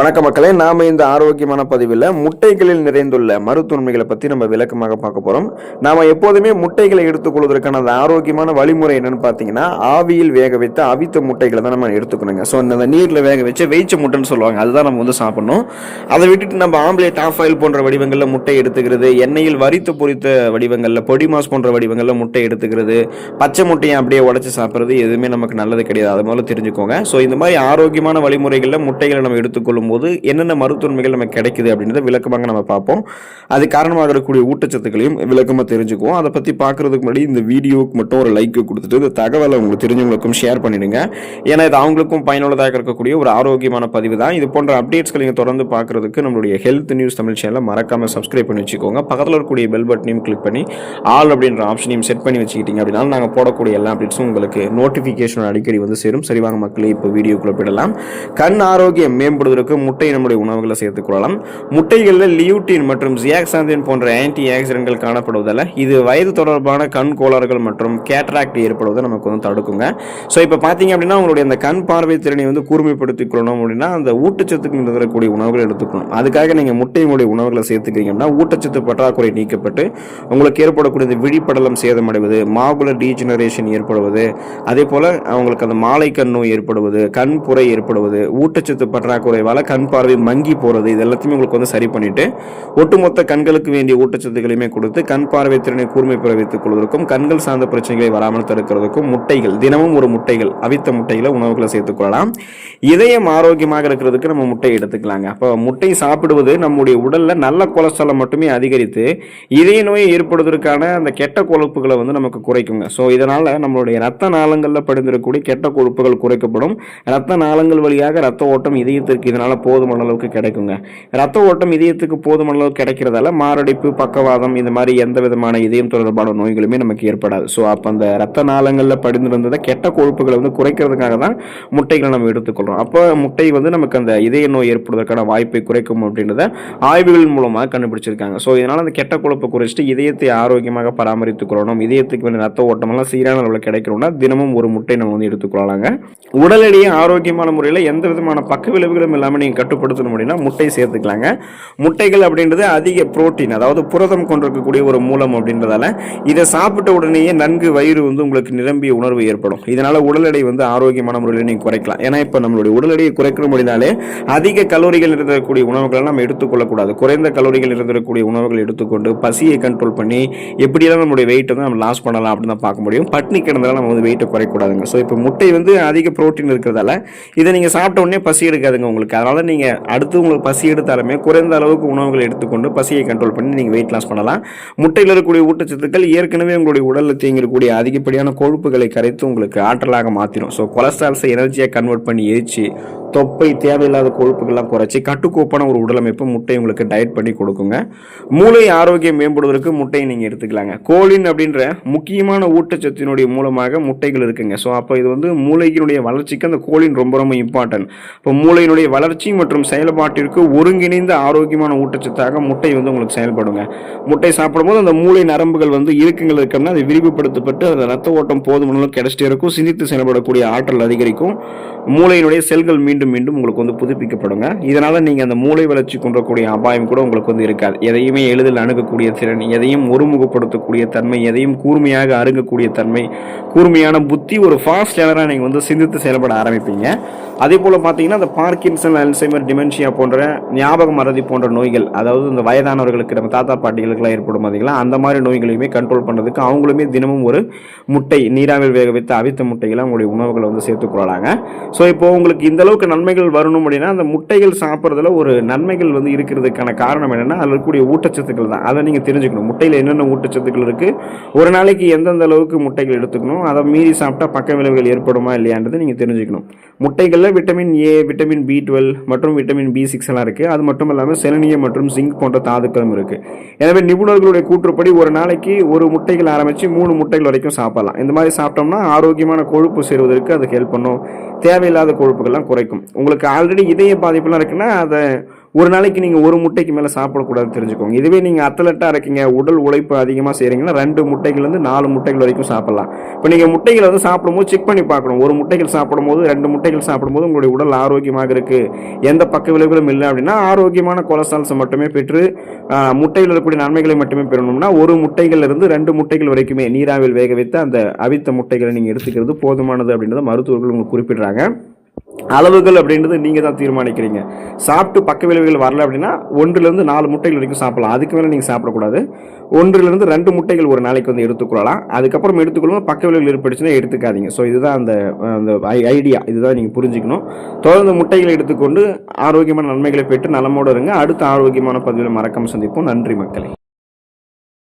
வணக்க மக்களே நாம இந்த ஆரோக்கியமான பதிவில் முட்டைகளில் நிறைந்துள்ள மருத்துவன்மைகளை பற்றி நம்ம விளக்கமாக பார்க்க போகிறோம் நாம் எப்போதுமே முட்டைகளை எடுத்துக்கொள்வதற்கான அந்த ஆரோக்கியமான வழிமுறை என்னென்னு பார்த்தீங்கன்னா ஆவியில் வேக வைத்த அவித்த முட்டைகளை தான் நம்ம எடுத்துக்கணுங்க. ஸோ அந்த நீரில் வேக வச்சு வெயிச்ச முட்டைன்னு சொல்லுவாங்க. அதுதான் நம்ம வந்து சாப்பிடணும். அதை விட்டுட்டு நம்ம ஆம்லேட் ஆஃப் ஆயில் போன்ற வடிவங்களில் முட்டை எடுத்துக்கிறது எண்ணெயில் வரித்து பொரித்த வடிவங்களில் பொடி மாஸ் போன்ற வடிவங்களில் முட்டை எடுத்துக்கிறது பச்சை முட்டையை அப்படியே உடச்சி சாப்பிட்றது எதுவுமே நமக்கு நல்லது கிடையாது. அது முதல்ல தெரிஞ்சுக்கோங்க. ஸோ இந்த மாதிரி ஆரோக்கியமான வழிமுறைகளில் முட்டைகளை நம்ம எடுத்துக்கொள்ளும் போது என்னென்ன மருத்துவன்மைகள் நமக்கு கிடைக்குது அப்படின்றத விளக்கமாக நம்ம பார்ப்போம். அது காரணமாக இருக்கக்கூடிய ஊட்டச்சத்துக்களையும் விளக்கமாக தெரிஞ்சுக்குவோம். அதை பற்றி பார்க்கறதுக்கு முன்னாடி இந்த வீடியோவுக்கு மட்டும் ஒரு லைக் கொடுத்துட்டு இந்த தகவலை உங்களுக்கு தெரிஞ்சவங்களுக்கும் ஷேர் பண்ணிடுங்க. ஏன்னா இது அவங்களுக்கும் பயனுள்ளதாக இருக்கக்கூடிய ஒரு ஆரோக்கியமான பதிவு தான். இது போன்ற அப்டேட்ஸ்களை நீங்கள் தொடர்ந்து பார்க்கறதுக்கு நம்மளுடைய ஹெல்த் நியூஸ் தமிழ் சேனலை மறக்காமல் சப்ஸ்கிரைப் பண்ணி வச்சுக்கோங்க. பக்கத்தில் இருக்கக்கூடிய பெல் பட்டனையும் கிளிக் பண்ணி ஆல் அப்படின்ற ஆப்ஷனையும் செட் பண்ணி வச்சுக்கிட்டீங்க அப்படின்னா நாங்கள் போடக்கூடிய எல்லா அப்டேட்ஸும் உங்களுக்கு நோட்டிஃபிகேஷன் அடிக்கடி வந்து சேரும். சரிவாங்க மக்களே இப்போ வீடியோக்குள்ளே போயிடலாம். கண் ஆரோக்கியம் மேம்படுவதற்கு முட்டை நம்முடைய உணவுகளை சேர்த்துக் கொள்ளலாம். முட்டைகளில் லியூட்டின் மற்றும் ஜியாக்சாந்தின் போன்ற ஆன்டி ஆக்சிடென்ட்கள் காணப்படுவதால் இது வயது தொடர்பான கண் கோளாறுகள் மற்றும் கேட்ராக்ட் ஏற்படுவதை நமக்கு வந்து தடுக்குங்க. ஸோ இப்போ பார்த்தீங்க அப்படின்னா உங்களுடைய அந்த கண் பார்வை திறனை வந்து கூர்மைப்படுத்திக் கொள்ளணும் அப்படின்னா அந்த ஊட்டச்சத்துக்கு இருக்கக்கூடிய உணவுகளை எடுத்துக்கணும். அதுக்காக நீங்கள் முட்டையினுடைய உணவுகளை சேர்த்துக்கிறீங்க அப்படின்னா ஊட்டச்சத்து பற்றாக்குறை நீக்கப்பட்டு உங்களுக்கு ஏற்படக்கூடிய இந்த விழிப்படலம் சேதமடைவது மாகுலர் டீஜெனரேஷன் ஏற்படுவது அதே போல் அவங்களுக்கு அந்த மாலை கண் நோய் ஏற்படுவது கண் புரை ஏற்படுவது ஊட்டச்சத்து பற்றாக்குறைவால் கண் பார்வை மங்கி போகிறது இது எல்லாத்தையுமே உங்களுக்கு வந்து சரி பண்ணிவிட்டு ஒட்டுமொத்த கண்களுக்கு வேண்டிய ஊட்டச்சத்துக்களையுமே கொடுத்து கண் பார்வை திறனை கூர்மை பெற வைத்துக் கொள்வதற்கும் கண்கள் சார்ந்த பிரச்சனைகளை வராமல் தடுக்கிறதுக்கும் முட்டைகள் தினமும் ஒரு முட்டைகள் அவித்த முட்டைகளை உணவுகளை சேர்த்துக் கொள்ளலாம். இதயம் ஆரோக்கியமாக இருக்கிறதுக்கு நம்ம முட்டை எடுத்துக்கலாங்க. அப்போ முட்டை சாப்பிடுவது நம்முடைய உடல்ல நல்ல கொலஸ்ட்ராலை மட்டுமே அதிகரித்து இதய நோயை ஏற்படுவதற்கான அந்த கெட்ட கொழுப்புகளை வந்து நமக்கு குறைக்குங்க. ஸோ இதனால நம்மளுடைய ரத்த நாளங்களில் படிந்திருக்கக்கூடிய கெட்ட கொழுப்புகள் குறைக்கப்படும். ரத்த நாளங்கள் வழியாக ரத்த ஓட்டம் இதயத்திற்கு இதனால் போதுமான அளவுக்கு கிடைக்குங்க. ரத்த ஓட்டம் இதயத்துக்கு போதுமான அளவுக்கு கிடைக்கிறதால மாரடைப்பு பக்கவாதம் இந்த மாதிரி எந்த விதமான இதயம் தொடர்பான நோய்களுமே நமக்கு ஏற்படாது. ஸோ அப்போ அந்த ரத்த நாளங்களில் படிந்திருந்ததை கெட்ட கொழுப்புகளை வந்து குறைக்கிறதுக்காக தான் முட்டைகளை நம்ம எடுத்துக்கொள்கிறோம் அப்போ முட்டை வந்து நமக்கு அந்த இதய நோய் ஏற்படுவதற்கான வாய்ப்பை குறைக்கும் அப்படின்றத ஆய்வுகள் மூலமாக கண்டுபிடிச்சிருக்காங்க. ஸோ இதனால் அந்த கெட்ட கொழுப்பை குறைச்சிட்டு இதயத்தை ஆரோக்கியமாக பராமரித்துக் கொள்ளணும் இதயத்துக்கு வேண்டிய ரத்த ஓட்டமெல்லாம் சீரான அளவில் கிடைக்கணும்னா தினமும் ஒரு முட்டை நம்ம வந்து எடுத்துக்கொள்ளலாங்க. உடல் எடையை ஆரோக்கியமான முறையில் எந்த விதமான பக்க விளைவுகளும் இல்லாமல் நீங்கள் கட்டுப்படுத்தணும் அப்படின்னா முட்டை சேர்த்துக்கலாங்க. முட்டைகள் அப்படின்றது அதிக புரோட்டீன் அதாவது புரதம் கொண்டிருக்கக்கூடிய ஒரு மூலம் அப்படின்றதால இதை சாப்பிட்ட உடனேயே நன்கு வயிறு வந்து உங்களுக்கு நிரம்பிய உணர்வு ஏற்படும். இதனால உடல் எடை வந்து ஆரோக்கியமான முறையில் நீங்கள் குறைக்கலாம். ஏன்னா இப்போ நம்மளுடைய உடல் எடையை குறைக்கிற முடினாலே அதிக கலோரிகள் இருந்தக்கூடிய உணவுகளை நம்ம எடுத்துக்கொள்ளக்கூடாது குறைந்த கலோரிகள் இருந்திருக்கக்கூடிய உணவுகள் எடுத்துக்கொண்டு பசியை கண்ட்ரோல் பண்ணி எப்படியெல்லாம் நம்மளுடைய வெயிட்டை வந்து நம்ம லாஸ் பண்ணலாம் அப்படின்னு தான் பார்க்க முடியும். பட்னி கிடந்தாலும் நம்ம வந்து வெயிட்டை குறைக்கூடாதுங்க ஸோ இப்போ முட்டை வந்து அதிக புரோட்டீன் இருக்கிறதால இதை நீங்கள் சாப்பிட்ட உடனே பசி எடுக்காதுங்க உங்களுக்கு. அதனால் நீங்கள் அடுத்து உங்களுக்கு பசி எடுத்தாலுமே குறைந்த அளவுக்கு உணவுகளை எடுத்துக்கொண்டு பசியை கண்ட்ரோல் பண்ணி நீங்கள் வெயிட் லாஸ் பண்ணலாம். முட்டையில் இருக்கக்கூடிய ஊட்டச்சத்துக்கள் ஏற்கனவே உங்களுடைய உடலில் தேங்கிருக்கக்கூடிய அதிகப்படியான கொழுப்புகளை கரைத்து உங்களுக்கு ஆற்றலாக மாற்றிடும் ஸோ கொலஸ்ட்ரால்ஸை எனர்ஜியாக கன்வெர்ட் பண்ணி எரிச்சு தொப்பை தேவையில்லாத கொழுப்புகள்லாம் குறைச்சி கட்டுக்கோப்பான ஒரு உடலமைப்பு முட்டை உங்களுக்கு டயட் பண்ணி கொடுக்குங்க. மூளை ஆரோக்கியம் மேம்படுவதற்கு முட்டையை நீங்கள் எடுத்துக்கலாங்க. கோலின் அப்படின்ற முக்கியமான ஊட்டச்சத்தினுடைய மூலமாக முட்டைகள் இருக்குங்க. ஸோ அப்போ இது வந்து மூளையினுடைய வளர்ச்சிக்கு அந்த கோலின் ரொம்ப ரொம்ப இம்பார்ட்டன்ட் இப்போ மூளையினுடைய வளர்ச்சி மற்றும் செயல்பாட்டிற்கு ஒருங்கிணைந்த ஆரோக்கியமான ஊட்டச்சத்தாக முட்டை வந்து உங்களுக்கு செயல்படுங்க. முட்டை சாப்பிடும்போது அந்த மூளை நரம்புகள் வந்து இருக்குங்கள் இருக்கணும்னா அது விரிவுபடுத்தப்பட்டு அந்த ரத்த ஓட்டம் போதுமான கிடைச்சிட்டே இருக்கும். சிந்தித்து செயல்படக்கூடிய ஆற்றல் அதிகரிக்கும். மூளையினுடைய செல்கள் மீண்டும் மீண்டும் உங்களுக்கு வந்து புதுப்பிக்கப்படுங்க. இதனால் நீங்கள் அந்த மூளை வளர்ச்சி கொண்டக்கூடிய அபாயம் கூட உங்களுக்கு வந்து இருக்காது. எதையுமே எளிதில் அணுகக்கூடிய திறன் எதையும் ஒருமுகப்படுத்தக்கூடிய தன்மை எதையும் கூர்மையாக அருகக்கூடிய தன்மை கூர்மையான புத்தி ஒரு ஃபாஸ்ட் லேனராக நீங்கள் வந்து சிந்தித்து செயல்பட ஆரம்பிப்பீங்க. அதே போல் பார்த்தீங்கன்னா அந்த பார்க்கின்சன் அல்சைமர் டிமென்ஷியா போன்ற ஞாபக மறதி போன்ற நோய்கள் அதாவது இந்த வயதானவர்களுக்கு நம்ம தாத்தா பாட்டிகளுக்கெல்லாம் ஏற்படும் பார்த்தீங்களா அந்த மாதிரி நோய்களையுமே கண்ட்ரோல் பண்ணுறதுக்கு அவங்களுமே தினமும் ஒரு முட்டை நீராவில் வேக வைத்து அவித்த முட்டைகளை அவங்களுடைய உணவுகளை வந்து சேர்த்துக்கொள்ளலாங்க ஸோ இப்போ உங்களுக்கு இந்த அளவுக்கு நன்மைகள் வரணும் அப்படின்னா அந்த முட்டைகள் சாப்பிட்றதுல ஒரு நன்மைகள் வந்து இருக்கிறதுக்கான காரணம் என்னென்னா அதில் இருக்கக்கூடிய ஊட்டச்சத்துக்கள் தான். அதை நீங்கள் தெரிஞ்சுக்கணும். முட்டையில் என்னென்ன ஊட்டச்சத்துக்கள் இருக்குது ஒரு நாளைக்கு எந்தெந்த அளவுக்கு முட்டைகள் எடுத்துக்கணும்? அதை மீறி சாப்பிட்டா பக்க விளைவுகள் ஏற்படுமா இல்லையான்றது நீங்கள் தெரிஞ்சுக்கணும். முட்டைகளில் vitamin A vitamin B twelve மற்றும் விட்டமின் பி சிக்ஸ் எல்லாம் இருக்குது அது மட்டும் இல்லாமல் செலனியம் மற்றும் சிங்க் போன்ற தாதுக்களும் இருக்குது எனவே நிபுணர்களுடைய கூற்றுப்படி ஒரு நாளைக்கு ஒரு முட்டைகள் ஆரம்பித்து மூணு முட்டைகள் வரைக்கும் சாப்பிடலாம். இந்த மாதிரி சாப்பிட்டோம்னா ஆரோக்கியமான கொழுப்பு சேருவதற்கு அது ஹெல்ப் பண்ணும். தேவையில்லாத கொழுப்புகள்லாம் குறைக்கும். உங்களுக்கு ஆல்ரெடி இதய பாதிப்புலாம் இருக்குன்னா அதை ஒரு நாளைக்கு நீங்கள் ஒரு முட்டைக்கு மேலே சாப்பிடக்கூடாது தெரிஞ்சுக்கோங்க. இதுவே நீங்கள் அத்தலட்டாக இருக்கீங்க உடல் உழைப்பு அதிகமாக செய்கிறீங்கன்னா ரெண்டு முட்டைகள்லேருந்து நாலு முட்டைகள் வரைக்கும் சாப்பிட்லாம். இப்போ நீங்கள் முட்டைகளை வந்து சாப்பிடும்போது செக் பண்ணி பார்க்கணும். ஒரு முட்டைகள் சாப்பிடும்போது ரெண்டு முட்டைகள் சாப்பிடும்போது உங்களுடைய உடல் ஆரோக்கியமாக இருக்குது எந்த பக்க விளைவுகளும் இல்லை அப்படின்னா ஆரோக்கியமான கொலஸ்ட்ரால்ஸை மட்டுமே பெற்று முட்டையில் இருக்கக்கூடிய நன்மைகளை மட்டுமே பெறணும்னா ஒரு முட்டைகள்லேருந்து ரெண்டு முட்டைகள் வரைக்குமே நீராவில் வேக வைத்து அந்த அவித்த முட்டைகளை நீங்கள் எடுத்துக்கிறது போதுமானது அப்படின்றத மருத்துவர்கள் உங்களுக்கு குறிப்பிடுறாங்க. அளவுகள் அப்படின்றது நீங்கள் தான் தீர்மானிக்கிறீங்க. சாப்பிட்டு பக்க விளைவுகள் வரல அப்படின்னா ஒன்றுலேருந்து நாலு முட்டைகள் வரைக்கும் சாப்பிடலாம். அதுக்கு மேலே நீங்கள் சாப்பிடக்கூடாது. ஒன்றுலேருந்து ரெண்டு முட்டைகள் ஒரு நாளைக்கு வந்து எடுத்துக்கொள்ளலாம். அதுக்கப்புறம் எடுத்துக்கொள்ளும் பக்க விளைவுகள் ஏற்பட்டுச்சுன்னா எடுத்துக்காதீங்க. ஸோ இதுதான் அந்த அந்த ஐடியா. இதுதான் நீங்கள் புரிஞ்சுக்கணும். தொடர்ந்து முட்டைகளை எடுத்துக்கொண்டு ஆரோக்கியமான நன்மைகளை பெற்று நலமோடு இருங்க. அடுத்த ஆரோக்கியமான பதிவில் மறக்காமல் சந்திப்போம். நன்றி மக்களே.